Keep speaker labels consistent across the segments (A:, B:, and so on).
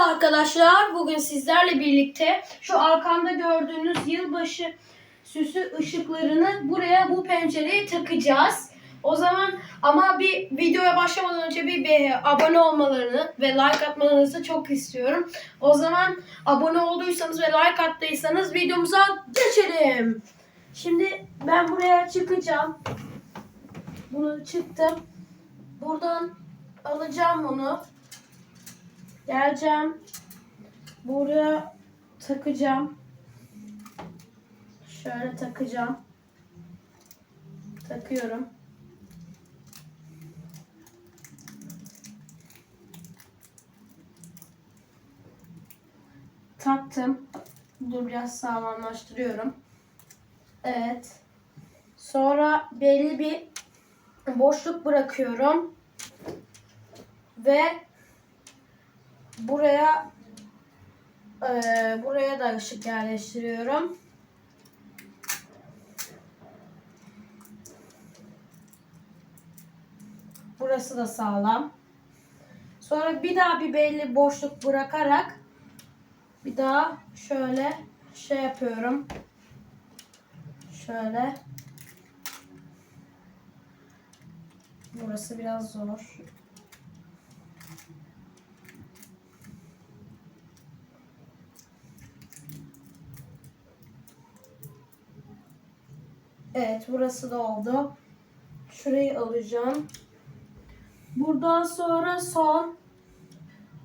A: arkadaşlar. Bugün sizlerle birlikte şu arkamda gördüğünüz yılbaşı süsü ışıklarını buraya bu pencereye takacağız. O zaman ama bir videoya başlamadan önce bir, bir abone olmalarını ve like atmalarınızı çok istiyorum. O zaman abone olduysanız ve like attıysanız videomuza geçelim. Şimdi ben buraya çıkacağım. Bunu çıktım. Buradan alacağım bunu. Geleceğim. Buraya takacağım. Şöyle takacağım. Takıyorum. Taktım. Dur biraz sağlamlaştırıyorum. Evet. Sonra belli bir boşluk bırakıyorum. Ve buraya eee, buraya da ışık yerleştiriyorum. Burası da sağlam. Sonra bir daha bir belli boşluk bırakarak bir daha şöyle şey yapıyorum. Şöyle. Burası biraz zor. Evet burası da oldu. Şurayı alacağım. Buradan sonra son.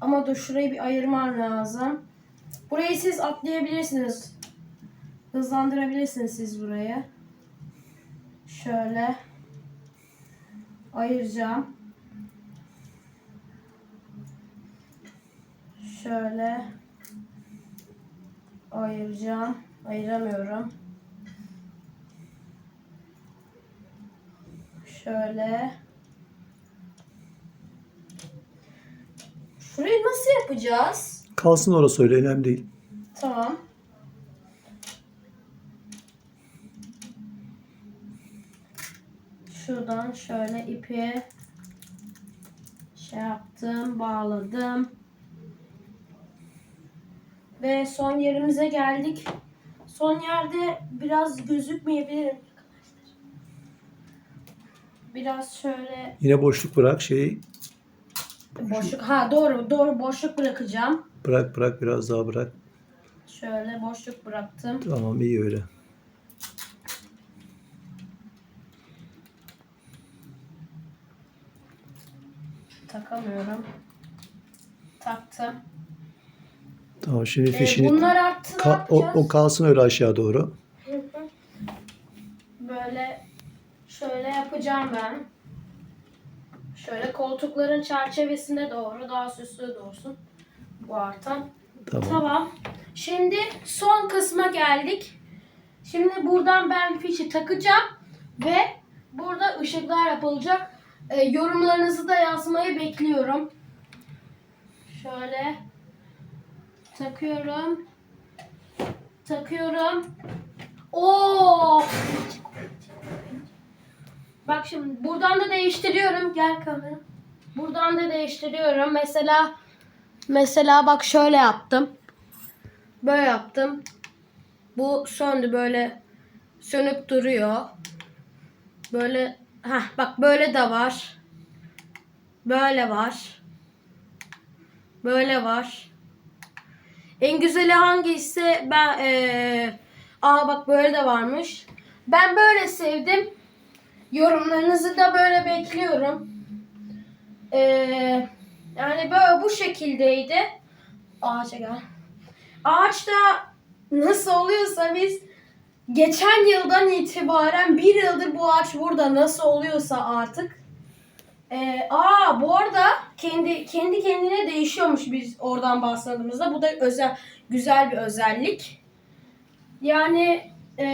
A: Ama dur şurayı bir ayırmam lazım. Burayı siz atlayabilirsiniz. Hızlandırabilirsiniz siz burayı. Şöyle. Ayıracağım. Şöyle. Ayıracağım. Ayıramıyorum. Şöyle. Şurayı nasıl yapacağız?
B: Kalsın orası öyle önemli değil.
A: Tamam. Şuradan şöyle ipi şey yaptım, bağladım. Ve son yerimize geldik. Son yerde biraz gözükmeyebilirim. Biraz şöyle
B: Yine boşluk bırak şeyi
A: boşluk ha doğru doğru boşluk bırakacağım.
B: bırak bırak biraz daha bırak.
A: Şöyle boşluk bıraktım.
B: Tamam iyi öyle.
A: Takamıyorum. Taktım.
B: Tamam şimdi
A: Ee,
B: fişini
A: bunlar arttı ne
B: Ka- o,
A: yapacağız?
B: o kalsın öyle aşağı doğru.
A: Hı hı. Böyle şöyle yapacağım ben. Şöyle koltukların çerçevesine doğru daha süslü dursun bu artan.
B: Tamam.
A: Tamam. Şimdi son kısma geldik. Şimdi buradan ben fişi takacağım ve burada ışıklar yapılacak. Ee, yorumlarınızı da yazmayı bekliyorum. Şöyle takıyorum. Takıyorum. Oo! Bak şimdi buradan da değiştiriyorum. Gel kamera. Buradan da değiştiriyorum. Mesela mesela bak şöyle yaptım. Böyle yaptım. Bu söndü böyle sönüp duruyor. Böyle ha bak böyle de var. Böyle var. Böyle var. En güzeli hangisi? Ben eee aa bak böyle de varmış. Ben böyle sevdim. Yorumlarınızı da böyle bekliyorum. Eee yani böyle bu şekildeydi. Ağaca gel. Ağaçta nasıl oluyorsa biz geçen yıldan itibaren bir yıldır bu ağaç burada nasıl oluyorsa artık. Ee, aa bu arada kendi kendi kendine değişiyormuş biz oradan bahsettiğimizde. Bu da özel güzel bir özellik. Yani e,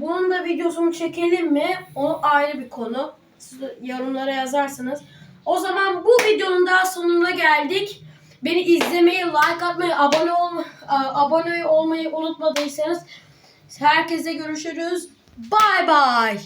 A: bunun da videosunu çekelim mi? O ayrı bir konu. Siz yorumlara yazarsınız. O zaman bu videonun daha sonuna geldik. Beni izlemeyi, like atmayı, abone olma, abone olmayı unutmadıysanız herkese görüşürüz. Bye bye.